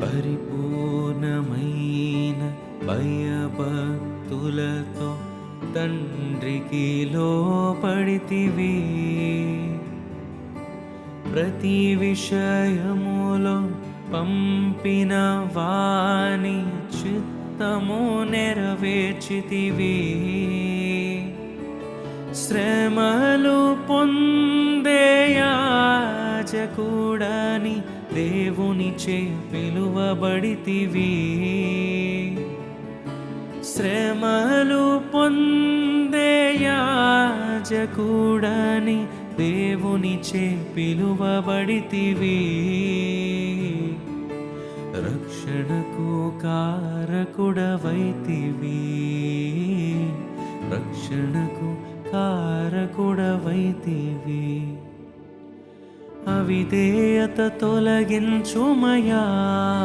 పరిపూర్ణమైన భయభక్తులతో తండ్రికి లోపడితివి ప్రతి విషయములో పంపిన వాణి చిత్తము నెరవేర్చితివి. శ్రమలు పొందే యాజకుడని దేవునిచే పిలువబడితివి. శ్రమలు పొందే యాజకుడని దేవునిచే పిలువబడితివి. రక్షణకు కారకుడవైతివి. రక్షణకు కారకుడవైతివి. అవిధేయత తొలగించుమయా?